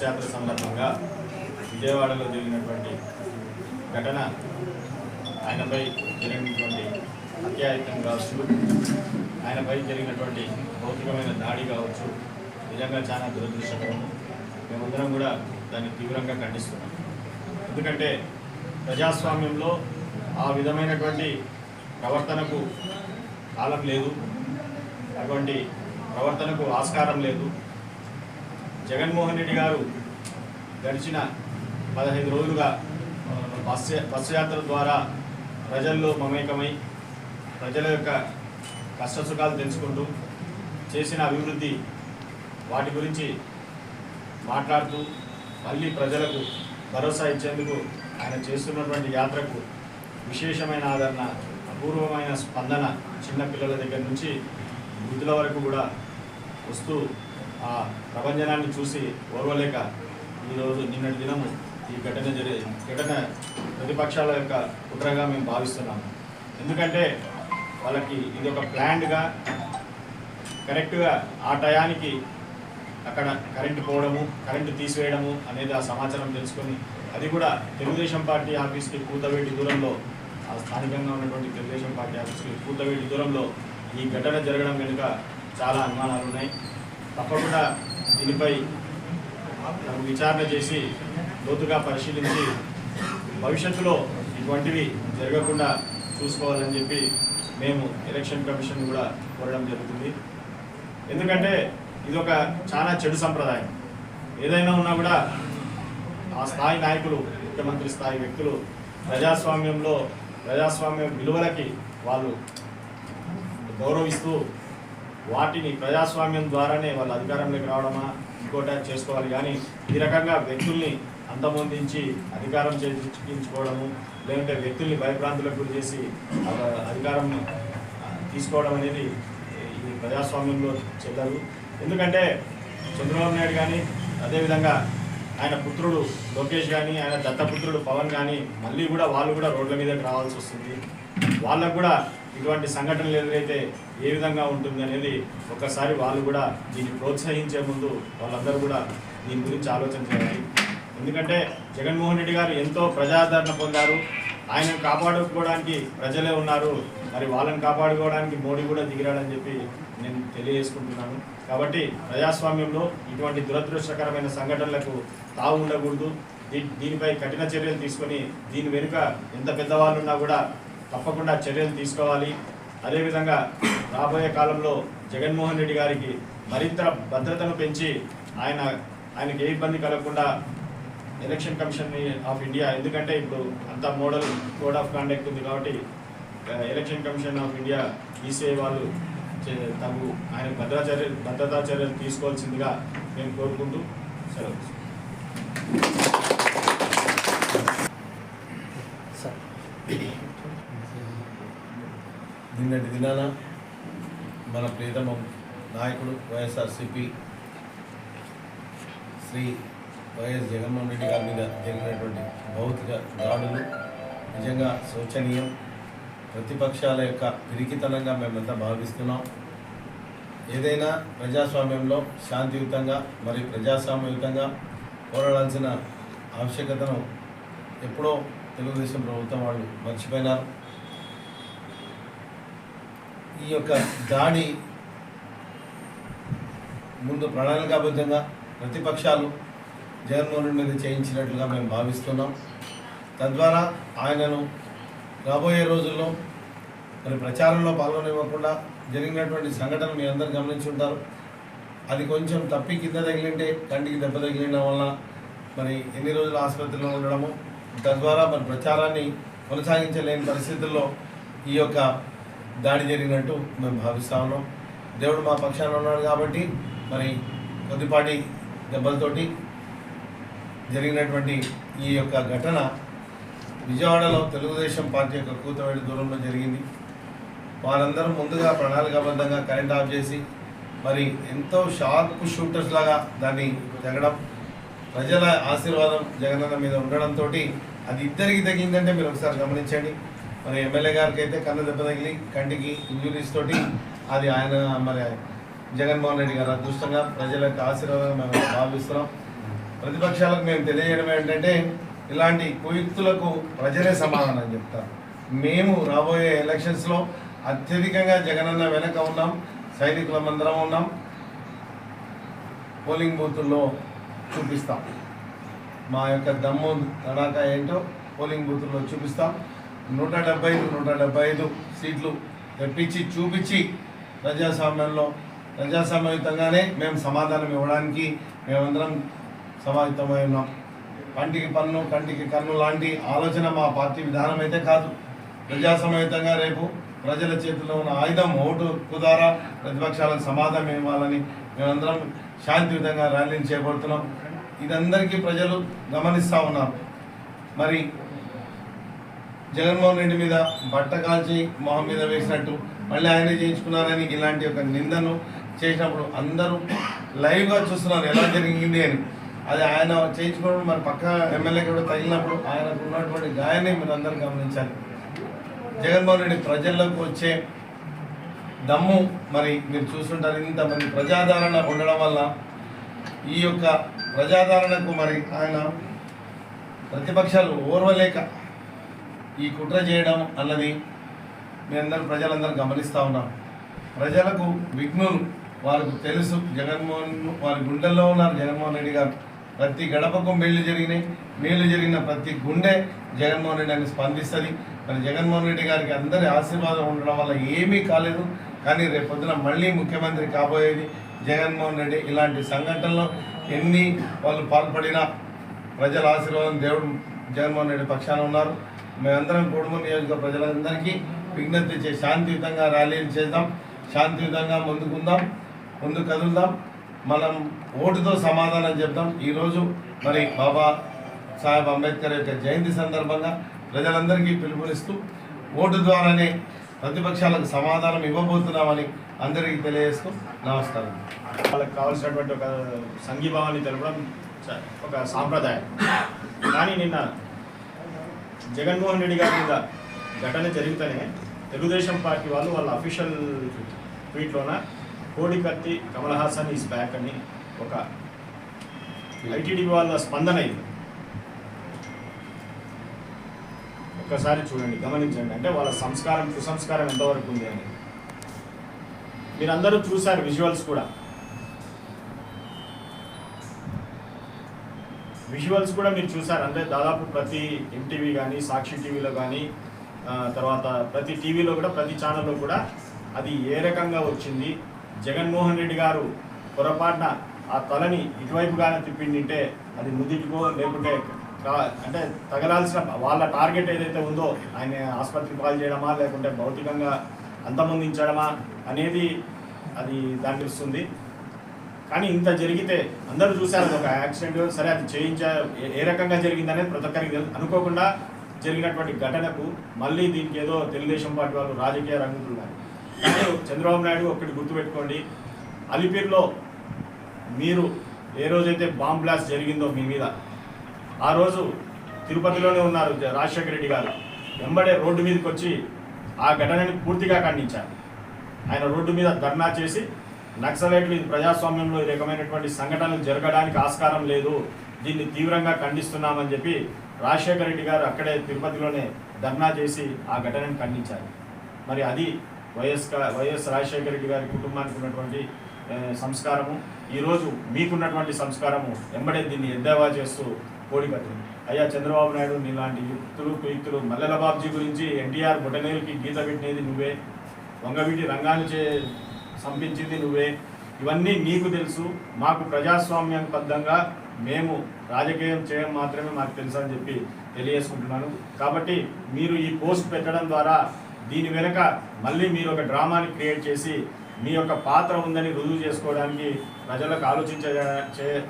Bus యాత్ర సందర్భంగా విజయవాడలో జరిగినటువంటి ఘటన ఆయనపై జరిగినటువంటి అత్యాయత్నం కావచ్చు ఆయనపై జరిగినటువంటి భౌతికమైన దాడి కావచ్చు నిజంగా చాలా దురదృష్టకరము మేమందరం కూడా దాన్ని తీవ్రంగా ఖండిస్తున్నాం. ఎందుకంటే ప్రజాస్వామ్యంలో ఆ విధమైనటువంటి ప్రవర్తనకు కాలం లేదు అటువంటి ప్రవర్తనకు ఆస్కారం లేదు. జగన్మోహన్ రెడ్డి గారు గడిచిన పదహైదు రోజులుగా బస్సు బస్ బస్సు యాత్ర ద్వారా ప్రజల్లో మమేకమై ప్రజల యొక్క కష్టసుఖాలు తెలుసుకుంటూ చేసిన అభివృద్ధి వాటి గురించి మాట్లాడుతూ మళ్ళీ ప్రజలకు భరోసా ఇచ్చేందుకు ఆయన చేస్తున్నటువంటి యాత్రకు విశేషమైన ఆదరణ అపూర్వమైన స్పందన చిన్నపిల్లల దగ్గర నుంచి వృద్ధుల వరకు కూడా వస్తూ ఆ ప్రపంచనాన్ని చూసి ఓర్వలేక ఈరోజు నిన్నటి దినము ఈ ఘటన జరి ఘటన ప్రతిపక్షాల యొక్క కుట్రగా మేము భావిస్తున్నాము. ఎందుకంటే వాళ్ళకి ఇది ఒక ప్లాన్డ్గా కరెక్ట్గా ఆ టయానికి అక్కడ కరెంటు పోవడము కరెంటు తీసివేయడము అనేది ఆ సమాచారం తెలుసుకొని అది కూడా తెలుగుదేశం పార్టీ ఆఫీస్కి కూతవేటి దూరంలో ఆ స్థానికంగా ఉన్నటువంటి తెలుగుదేశం పార్టీ ఆఫీస్కి కూతవేటి దూరంలో ఈ ఘటన జరగడం వెనుక చాలా అనుమానాలు ఉన్నాయి తప్పకుండా దీనిపై విచారణ చేసి లోతుగా పరిశీలించి భవిష్యత్తులో ఇటువంటివి జరగకుండా చూసుకోవాలని చెప్పి మేము ఎలక్షన్ కమిషన్ కూడా కోరడం జరుగుతుంది. ఎందుకంటే ఇది ఒక చాలా చెడు సంప్రదాయం. ఏదైనా ఉన్నా కూడా ఆ స్థాయి నాయకులు ముఖ్యమంత్రి స్థాయి వ్యక్తులు ప్రజాస్వామ్యంలో ప్రజాస్వామ్య విలువలకి వాళ్ళు గౌరవిస్తూ వాటిని ప్రజాస్వామ్యం ద్వారానే వాళ్ళు అధికారంలోకి రావడమా? ఇంకోట చేసుకోవాలి. కానీ ఈ రకంగా వ్యక్తుల్ని అంతమొందించి అధికారం చేయించుకోవడము లేదంటే వ్యక్తుల్ని భయభ్రాంతులకు గురి చేసి అధికారం తీసుకోవడం అనేది ఈ ప్రజాస్వామ్యంలో చెల్లదు. ఎందుకంటే చంద్రబాబు నాయుడు కానీ అదేవిధంగా ఆయన పుత్రుడు లోకేష్ కానీ ఆయన దత్తపుత్రుడు పవన్ కానీ మళ్ళీ కూడా వాళ్ళు కూడా రోడ్ల మీదకి రావాల్సి వస్తుంది. వాళ్ళకు కూడా ఇటువంటి సంఘటనలు ఎదురైతే ఏ విధంగా ఉంటుంది అనేది ఒక్కసారి వాళ్ళు కూడా దీన్ని ప్రోత్సహించే ముందు వాళ్ళందరూ కూడా దీని గురించి ఆలోచన చేయాలి. ఎందుకంటే జగన్మోహన్ రెడ్డి గారు ఎంతో ప్రజాదరణ పొందారు. ఆయనను కాపాడుకోవడానికి ప్రజలే ఉన్నారు. మరి వాళ్ళని కాపాడుకోవడానికి మోడీ కూడా దిగిరాడని చెప్పి నేను తెలియజేసుకుంటున్నాను. కాబట్టి ప్రజాస్వామ్యంలో ఇటువంటి దురదృష్టకరమైన సంఘటనలకు తావు ఉండకూడదు. దీ- దీనిపై కఠిన చర్యలు తీసుకొని దీని వెనుక ఎంత పెద్దవాళ్ళు ఉన్నా కూడా తప్పకుండా చర్యలు తీసుకోవాలి. అదేవిధంగా రాబోయే కాలంలో జగన్మోహన్ రెడ్డి గారికి మరింత భద్రతను పెంచి ఆయన ఆయనకి ఏ ఇబ్బంది కలగకుండా ఎలక్షన్ కమిషన్ ఆఫ్ ఇండియా ఎందుకంటే ఇప్పుడు అంత మోడల్ కోడ్ ఆఫ్ కాండక్ట్ ఉంది కాబట్టి election commission of India ECI వాళ్ళు చే- తగు ఆయన భద్రతా చర్యలు భద్రతా చర్యలు తీసుకోవాల్సిందిగా మేము కోరుకుంటూ సెలవు నిన్నటి దినాన మన ప్రియతమ నాయకుడు వైఎస్ఆర్సిపి శ్రీ వైఎస్ జగన్మోహన్ రెడ్డి గారి మీద జరిగినటువంటి భౌతిక దాడులు నిజంగా శోచనీయం ప్రతిపక్షాల యొక్క పిరికితనంగా మేమంతా భావిస్తున్నాం. ఏదైనా ప్రజాస్వామ్యంలో శాంతియుతంగా మరియు ప్రజాస్వామ్యయుతంగా పోరాడాల్సిన ఆవశ్యకతను ఎప్పుడో తెలుగుదేశం ప్రభుత్వం వాళ్ళు మర్చిపోయినారు. ఈ యొక్క దాడి ముందు ప్రణాళికాబద్ధంగా ప్రతిపక్షాలు జగన్మోహన్ రెడ్డి మీద చేయించినట్లుగా మేము భావిస్తున్నాం. తద్వారా ఆయనను రాబోయే రోజుల్లో మరి ప్రచారంలో పాల్గొనివ్వకుండా జరిగినటువంటి సంఘటన మీ అందరు గమనించి ఉంటారు. అది కొంచెం తప్పి కింద తగిలింటే కంటికి దెబ్బ తగిలిన వలన మరి ఎన్ని రోజులు ఆసుపత్రిలో ఉండడము తద్వారా మరి ప్రచారాన్ని కొనసాగించలేని పరిస్థితుల్లో ఈ యొక్క దాడి జరిగినట్టు మేము భావిస్తా ఉన్నాం. దేవుడు మా పక్షాన ఉన్నాడు కాబట్టి మరి కొద్దిపాటి దెబ్బలతోటి జరిగినటువంటి ఈ యొక్క ఘటన విజయవాడలో తెలుగుదేశం పార్టీ యొక్క కూతవేడి దూరంలో జరిగింది. వారందరూ ముందుగా ప్రణాళికాబద్ధంగా కరెంట్ ఆఫ్ చేసి మరి ఎంతో షార్ప్ షూటర్స్ లాగా దాన్ని తెగడం ప్రజల ఆశీర్వాదం జగనన్న మీద ఉండడంతో అది ఇద్దరికి తగ్గిందంటే మీరు ఒకసారి గమనించండి. మరి ఎమ్మెల్యే గారికి అయితే కన్ను దెబ్బ తగిలి కంటికి ఇంజురీస్ తోటి అది ఆయన మరి జగన్మోహన్ రెడ్డి గారు అదృష్టంగా ప్రజల యొక్క ఆశీర్వాదంగా మేము భావిస్తున్నాం. ప్రతిపక్షాలకు మేము తెలియజేయడం ఏంటంటే ఇలాంటి కుయుక్తులకు ప్రజలే సమాధానం చెప్తారు. మేము రాబోయే ఎలక్షన్స్లో అత్యధికంగా జగనన్న వెనక ఉన్నాం. సైనికులమందరం ఉన్నాం. పోలింగ్ బూతుల్లో చూపిస్తాం. మా యొక్క దమ్ము తడాక ఏంటో పోలింగ్ బూతుల్లో చూపిస్తాం. నూట డెబ్బై ఐదు నూట డెబ్బై ఐదు సీట్లు తెప్పించి చూపించి ప్రజాస్వామ్యంలో ప్రజాస్వామ్యయుతంగానే మేము సమాధానం ఇవ్వడానికి మేమందరం సమాయుతమై ఉన్నాం. కంటికి పన్ను కంటికి కన్ను లాంటి ఆలోచన మా పార్టీ విధానం అయితే కాదు. ప్రజాసమేతంగా రేపు ప్రజల చేతిలో ఉన్న ఆయుధం ఓటు ద్వారా ప్రతిపక్షాలకు సమాధానం ఇవ్వాలని మేమందరం శాంతియుతంగా ర్యాలీని చేపడుతున్నాం. ఇదందరికీ ప్రజలు గమనిస్తూ ఉన్నారు. మరి జగన్మోహన్ రెడ్డి మీద బట్ట కాల్చి మొహం మీద వేసినట్టు మళ్ళీ ఆయనే చేయించుకున్నారని ఇలాంటి ఒక నిందను చేసినప్పుడు అందరూ లైవ్గా చూస్తున్నారు ఎలా జరిగింది అని. అది ఆయన చేయించుకోవడం మరి పక్క ఎమ్మెల్యే కూడా తగిలినప్పుడు ఆయనకు ఉన్నటువంటి గాయాన్ని మీరు అందరూ గమనించాలి. జగన్మోహన్ రెడ్డి ప్రజల్లోకి వచ్చే దమ్ము మరి మీరు చూస్తుంటారు ఇంతమంది ప్రజాదరణ ఉండడం వల్ల ఈ యొక్క ప్రజాదరణకు మరి ఆయన ప్రతిపక్షాలు ఓర్వలేక ఈ కుట్ర చేయడం అన్నది మీ అందరూ ప్రజలందరూ గమనిస్తూ ఉన్నాం. ప్రజలకు విఘ్నులు వారికి తెలుసు జగన్మోహన్ వారి గుండెల్లో ఉన్నారు జగన్మోహన్ రెడ్డి గారు. ప్రతి గడపకు మేలు జరిగినాయి. మేలు జరిగిన ప్రతి గుండె జగన్మోహన్ రెడ్డి అని స్పందిస్తుంది. మరి జగన్మోహన్ రెడ్డి గారికి అందరి ఆశీర్వాదం ఉండడం వల్ల ఏమీ కాలేదు. కానీ రేపొద్దున మళ్ళీ ముఖ్యమంత్రి కాబోయేది జగన్మోహన్ రెడ్డి. ఇలాంటి సంఘటనలో ఎన్ని వాళ్ళు పాల్పడినా ప్రజల ఆశీర్వాదం దేవుడు జగన్మోహన్ రెడ్డి పక్షాన ఉన్నారు. మేమందరం కుటుంబ నియోజక ప్రజలందరికీ విజ్ఞప్తి చేసి శాంతియుతంగా ర్యాలీలు చేద్దాం. శాంతియుతంగా ముందుకుందాం. ముందు కదులుదాం. మనం ఓటుతో సమాధానం చెప్దాం. ఈరోజు మరి బాబా సాహెబ్ అంబేద్కర్ యొక్క జయంతి సందర్భంగా ప్రజలందరికీ పిలుపునిస్తూ ఓటు ద్వారానే ప్రతిపక్షాలకు సమాధానం ఇవ్వబోతున్నామని అందరికీ తెలియజేస్తూ నమస్కారం. వాళ్ళకి కావాల్సినటువంటి ఒక సంఘీభావాన్ని తెలపడం చ- ఒక సాంప్రదాయం. కానీ నిన్న జగన్మోహన్ రెడ్డి గారి మీద ఘటన జరిగితేనే తెలుగుదేశం పార్టీ వాళ్ళు వాళ్ళ అఫీషియల్ ట్వీట్లోన కోడి కత్తి కమల్ హాసన్ ఈస్ బ్యాక్ అని ఒక ఐటీడీ వాళ్ళ స్పందన ఇది ఒక్కసారి చూడండి గమనించండి. అంటే వాళ్ళ సంస్కారం కుసంస్కారం ఎంతవరకు ఉంది అని. మీరందరూ చూశారు విజువల్స్ కూడా. విజువల్స్ కూడా మీరు చూసారు అంటే దాదాపు ప్రతి ఎంటీవీ కానీ సాక్షి టీవీలో కానీ తర్వాత ప్రతి టీవీలో కూడా ప్రతి ఛానల్లో కూడా అది ఏ రకంగా వచ్చింది? జగన్మోహన్ రెడ్డి గారు పొరపాటున ఆ తలని ఇటువైపుగానే తిప్పిండింటే అది ముదిటికో లేకుంటే అంటే తగలాల్సిన వాళ్ళ టార్గెట్ ఏదైతే ఉందో ఆయన ఆసుపత్రి పాలు చేయడమా లేకుంటే భౌతికంగా అంతమొందించడమా అనేది అది దాన్ని ఇస్తుంది కానీ ఇంత జరిగితే అందరూ చూశారు ఒక యాక్సిడెంట్ సరే అది చేయించా ఏ- రకంగా జరిగింది అనేది ప్రతి ఒక్కరికి అనుకోకుండా జరిగినటువంటి ఘటనకు మళ్ళీ దీనికి ఏదో తెలుగుదేశం పార్టీ వాళ్ళు రాజకీయ రంగుతున్నారు కానీ. చంద్రబాబు నాయుడు ఒకటి గుర్తుపెట్టుకోండి అలిపిరిలో మీరు ఏ రోజైతే బాంబ్ బ్లాస్ట్ జరిగిందో మీ మీద ఆ రోజు తిరుపతిలోనే ఉన్నారు రాజశేఖర రెడ్డి గారు. వెంబడే రోడ్డు మీదకి వచ్చి ఆ ఘటనని పూర్తిగా ఖండించారు. ఆయన రోడ్డు మీద ధర్నా చేసి నక్సలైట్లు ఇది ప్రజాస్వామ్యంలో ఈ రకమైనటువంటి సంఘటనలు జరగడానికి ఆస్కారం లేదు దీన్ని తీవ్రంగా ఖండిస్తున్నామని చెప్పి రాజశేఖర రెడ్డి గారు అక్కడే తిరుపతిలోనే ధర్నా చేసి ఆ ఘటనను ఖండించారు. మరి అది వైఎస్ వైఎస్ రాజశేఖర రెడ్డి గారి కుటుంబానికి ఉన్నటువంటి సంస్కారము. ఈరోజు మీకున్నటువంటి సంస్కారము. ఎంబడే దీన్ని ఎద్దేవా చేస్తూ కోడికత్తి అయ్యా చంద్రబాబు నాయుడు నీలాంటి యుక్తులు కుయుక్తులు మల్లెల బాబ్జీ గురించి ఎన్టీఆర్ బొటనేరుకి గీత పెట్టినది నువ్వే. వంగవీటి రంగాన్ని చే సంపించింది నువ్వే. ఇవన్నీ నీకు తెలుసు. మాకు ప్రజాస్వామ్యబద్ధంగా మేము రాజకీయం చేయడం మాత్రమే మాకు తెలుసు అని చెప్పి తెలియజేసుకుంటున్నాను. కాబట్టి మీరు ఈ పోస్ట్ పెట్టడం ద్వారా దీని వెనుక మళ్ళీ మీరు ఒక డ్రామాని క్రియేట్ చేసి మీ యొక్క పాత్ర ఉందని రుజువు చేసుకోవడానికి ప్రజలకు ఆలోచించే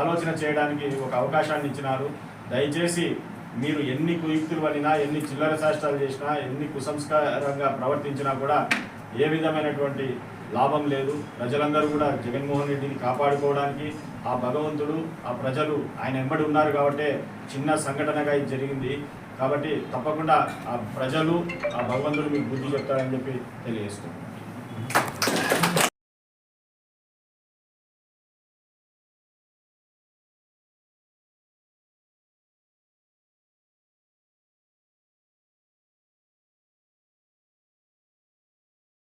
ఆలోచన చేయడానికి ఒక అవకాశాన్ని ఇచ్చినారు. దయచేసి మీరు ఎన్ని కుయుక్తులు పడినా ఎన్ని చిల్లర శాస్త్రాలు చేసినా ఎన్ని కుసంస్కారంగా ప్రవర్తించినా కూడా ఏ విధమైనటువంటి లాభం లేదు. ప్రజలందరూ కూడా జగన్మోహన్ రెడ్డిని కాపాడుకోవడానికి ఆ భగవంతుడు ఆ ప్రజలు ఆయన ఎంబడి ఉన్నారు కాబట్టి చిన్న సంఘటనగా ఇది జరిగింది. కాబట్టి తప్పకుండా ఆ ప్రజలు ఆ భగవంతుడు మీకు బుద్ధి చెప్తారని చెప్పి తెలియజేస్తున్నాను.